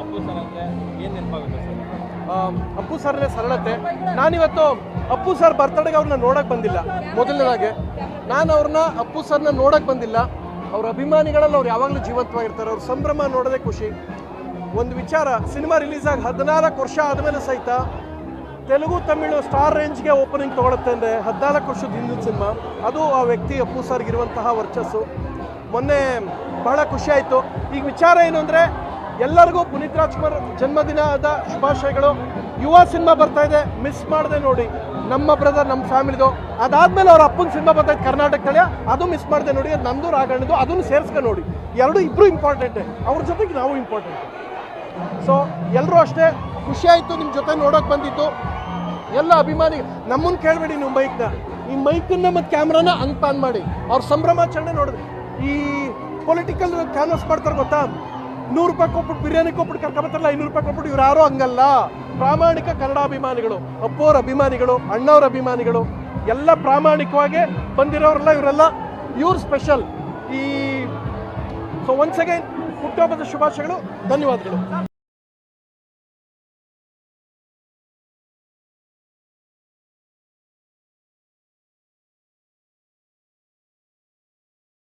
Appu sir ಅಂದರೆ ನೆನಪಾಗುತ್ತೆ sir? Appu ಸರ್ನೇ ಸರಳತೆ. ನಾನಿವತ್ತು ಅಪ್ಪು ಸರ್ ಬರ್ತಡೆಗೆ ಅವ್ರನ್ನ ನೋಡಕ್ ಬಂದಿಲ್ಲ. ಮೊದಲನೇದಾಗೆ, ನಾನು ಅವ್ರನ್ನ ಅಪ್ಪು ಸರ್ನ ನೋಡಕ್ ಬಂದಿಲ್ಲ. ಅವ್ರ ಅಭಿಮಾನಿಗಳಲ್ಲಿ ಅವ್ರು ಯಾವಾಗಲೂ ಜೀವಂತವಾಗಿರ್ತಾರೆ. ಅವ್ರ ಸಂಭ್ರಮ ನೋಡೋದೇ ಖುಷಿ. ಒಂದು ವಿಚಾರ, ಸಿನಿಮಾ ರಿಲೀಸ್ ಆಗಿ ಹದಿನಾಲ್ಕು ವರ್ಷ ಆದಮೇಲೆ ಸಹಿತ ತೆಲುಗು, ತಮಿಳು ಸ್ಟಾರ್ ರೇಂಜ್ಗೆ ಓಪನಿಂಗ್ ತೊಗೊಳುತ್ತೆ ಅಂದರೆ ಹದಿನಾಲ್ಕು ವರ್ಷದ ಹಿಂದಿನ ಸಿನಿಮಾ. ಅದು ಆ ವ್ಯಕ್ತಿ ಅಪ್ಪು ಸರ್ಗಿರುವಂತಹ ವರ್ಚಸ್ಸು. ಮೊನ್ನೆ ಬಹಳ ಖುಷಿ ಆಯಿತು. ಈಗ ವಿಚಾರ ಏನು ಅಂದರೆ, ಎಲ್ಲರಿಗೂ ಪುನೀತ್ ರಾಜ್ಕುಮಾರ್ ಜನ್ಮದಿನದ ಶುಭಾಶಯಗಳು. ಯುವ ಸಿನಿಮಾ ಬರ್ತಾ ಇದೆ ಮಿಸ್ ಮಾಡಿದೆ ನೋಡಿ. ನಮ್ಮ ಬ್ರದರ್ ನಮ್ಮ ಫ್ಯಾಮಿಲಿದು. ಅದಾದ್ಮೇಲೆ ಅವ್ರ ಅಪ್ಪನ ಸಿನಿಮಾ ಬರ್ತಾ ಇದೆ ಕರ್ನಾಟಕದಲ್ಲಿ, ಅದು ಮಿಸ್ ಮಾಡಿದೆ ನೋಡಿ, ಅದು ನಮ್ಮದು ರಾಗಣ್ಣದು ಅದನ್ನು ಸೇರಿಸ್ಕೊಂಡು ನೋಡಿ. ಎರಡು ಇಬ್ಬರು ಇಂಪಾರ್ಟೆಂಟೇ ಅವ್ರ ಜೊತೆಗೆ ನಾವು ಇಂಪಾರ್ಟೆಂಟ್ ಸೊ ಎಲ್ಲರೂ ಅಷ್ಟೇ ಖುಷಿಯಾಯಿತು ನಿಮ್ಮ ಜೊತೆ ನೋಡೋಕೆ ಬಂದಿತ್ತು ಎಲ್ಲ ಅಭಿಮಾನಿ ನಮ್ಮನ್ನು ಕೇಳಬೇಡಿ ನೀವು ಮೈಕ್ನ ಈ ಮೈಕನ್ನ ಮತ್ತು ಕ್ಯಾಮ್ರಾನ ಅನ್ಪಾನ್ ಪಾನ್ ಮಾಡಿ. ಅವ್ರ ಸಂಭ್ರಮಾಚರಣೆ ನೋಡಿದ್ರಿ ಈ ಪೊಲಿಟಿಕಲ್ ಕ್ಯಾನ್ವಸ್ ಮಾಡ್ತಾರೆ ಗೊತ್ತಾ? ನೂರು ರೂಪಾಯಿ ಕೊಟ್ಬಿಟ್ಟು ಬಿರಿಯಾನಿ ಕೊಟ್ಬಿಟ್ಟು ಕರ್ಕೊಂಬತ್ತಾರಲ್ಲ ಐನೂರು ರೂಪಾಯಿ ಕೊಟ್ಬಿಟ್ಟು ಇವ್ರು ಯಾರೋ ಹಂಗಲ್ಲ. ಪ್ರಾಮಾಣಿಕ ಕನ್ನಡ ಅಭಿಮಾನಿಗಳು, ಅಪ್ಪೋರ ಅಭಿಮಾನಿಗಳು, ಅಣ್ಣವ್ರ ಅಭಿಮಾನಿಗಳು, ಎಲ್ಲ ಪ್ರಾಮಾಣಿಕವಾಗಿ ಬಂದಿರೋರೆಲ್ಲ ಇವರೆಲ್ಲ, ಇವ್ರು ಸ್ಪೆಷಲ್ ಈ ಸೊ ಒನ್ಸ್ ಅಗೈನ್ ಹುಟ್ಟುಹಬ್ಬದ ಶುಭಾಶಯಗಳು, ಧನ್ಯವಾದಗಳು.